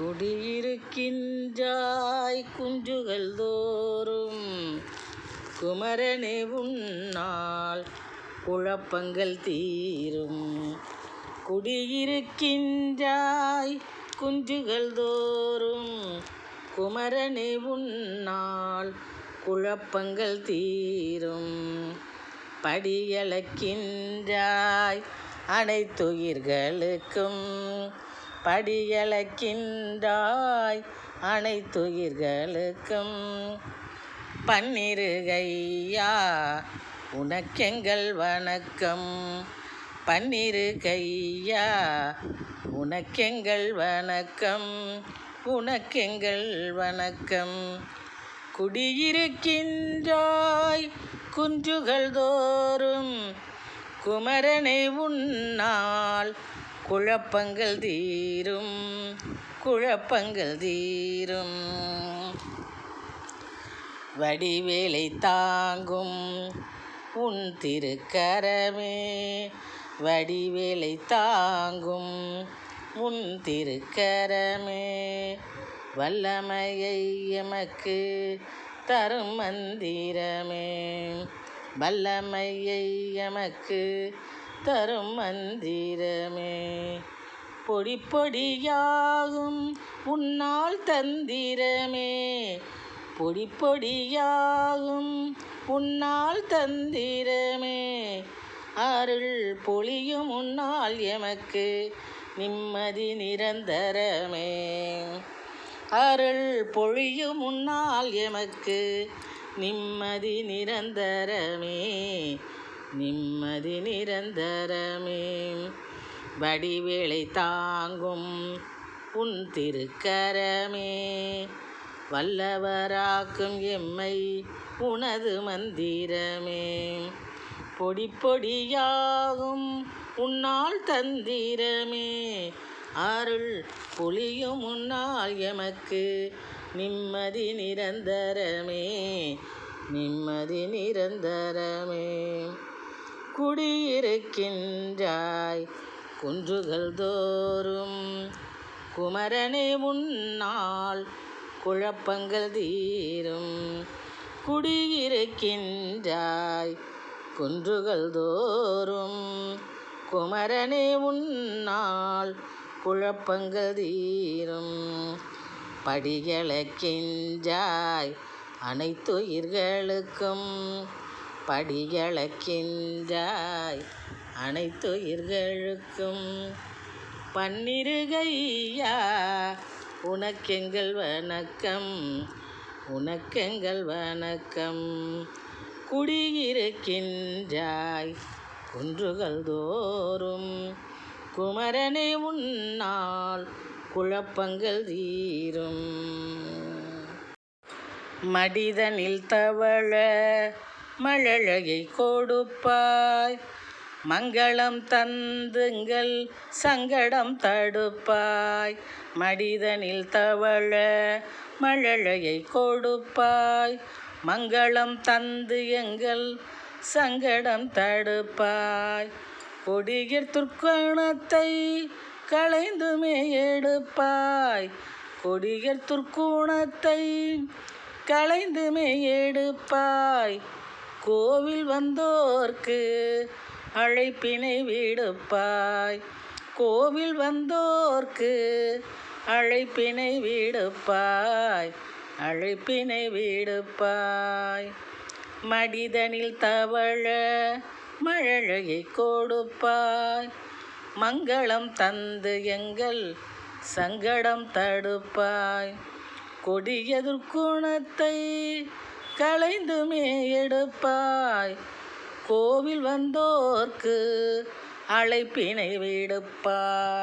குடியிருக்கின்றாய் குஞ்சுகள் தோறும். குமரனே உன்னால் குழப்பங்கள் தீரும். குடியிருக்கின்றாய் குஞ்சுகள் தோறும். குமரனே உன்னால் குழப்பங்கள் தீரும். படியளக்கின்றாய் அனைத்துயிர்களுக்கும். படியளக்கின்றாய் அனைத்துயிர்களுக்கும் பன்னிருகையா. உனக்கெங்கள் வணக்கம். பன்னிருகையா. உனக்கெங்கள் வணக்கம். உனக்கெங்கள் வணக்கம். குடியிருக்கின்றாய் குஞ்சுகள் தோறும் குமரனை உன்னால் குழப்பங்கள் தீரும் குழப்பங்கள் தீரும். வடிவேலை தாங்கும் உன் திருக்கரமே வடிவேலை தாங்கும் உன் திருக்கரமே. வல்லமையை எமக்கு தரும் மந்திரமே. வல்லமையை எமக்கு தரும் மந்திரமே. பொடி பொடியாகும் உன்னால் தந்திரமே. பொடி பொடியாகும் உன்னால் தந்திரமே. அருள் பொழியும் உன்னால் எமக்கு நிம்மதி நிரந்தரமே. அருள் பொழியும் உன்னால் எமக்கு நிம்மதி நிரந்தரமே. நிம்மதி நிரந்தரமே. வடிவேளை தாங்கும் உன் திருக்கரமே. வல்லவராக்கும் எம்மை உனது மந்திரமே. பொடி பொடியாகும் உன்னால் தந்திரமே. அருள் புலியும் உன்னால் எமக்கு நிம்மதி நிரந்தரமே. நிம்மதி நிரந்தரமே. குடியிருக்கின்றாய். குன்றுகள் தோறும் குமரனே முன்னால் குழப்பங்கள் தீரும். குடியிருக்கின்றாய். குன்றுகள் தோறும் குமரனே முன்னால் குழப்பங்கள் தீரும். படிகளக்கின்றாய் அனைத்துயிர்களுக்கும் படிகளக்கின்றாய் அனைத்துயிர்களுக்கும் பன்னிருகையா. உனக்கெங்கள் வணக்கம் உனக்கெங்கள் வணக்கம். குடியிருக்கின்றாய் குன்றுகள் தோறும். குமரனை உன்னால் குழப்பங்கள் தீரும். மடிதனில் தவழ மழழகை கொடுப்பாய். மங்களம் தந்துங்கள் சங்கடம் தடுப்பாய். மடிதனில் தவழ மழலையை கொடுப்பாய். மங்களம் தந்து எங்கள் சங்கடம் தடுப்பாய். கொடிகிர் துர்க்கோணத்தை களைந்துமே எடுப்பாய். கொடியர் துர்க்கோணத்தை களைந்துமே எடுப்பாய். கோவில் வந்தோர்க்கு அழைப்பினை விடுப்பாய். கோவில் வந்தோர்க்கு அழைப்பினை விடுப்பாய். அழைப்பினை விடுப்பாய். மடிதனில் தவழ மழலையை கொடுப்பாய். மங்களம் தந்து எங்கள் சங்கடம் தடுப்பாய். கொடியதுர்குணத்தை களைந்துமே எடுப்பாய். கோவில் வந்தோர்க்கு அழைப்பினை விடுப்பாய்.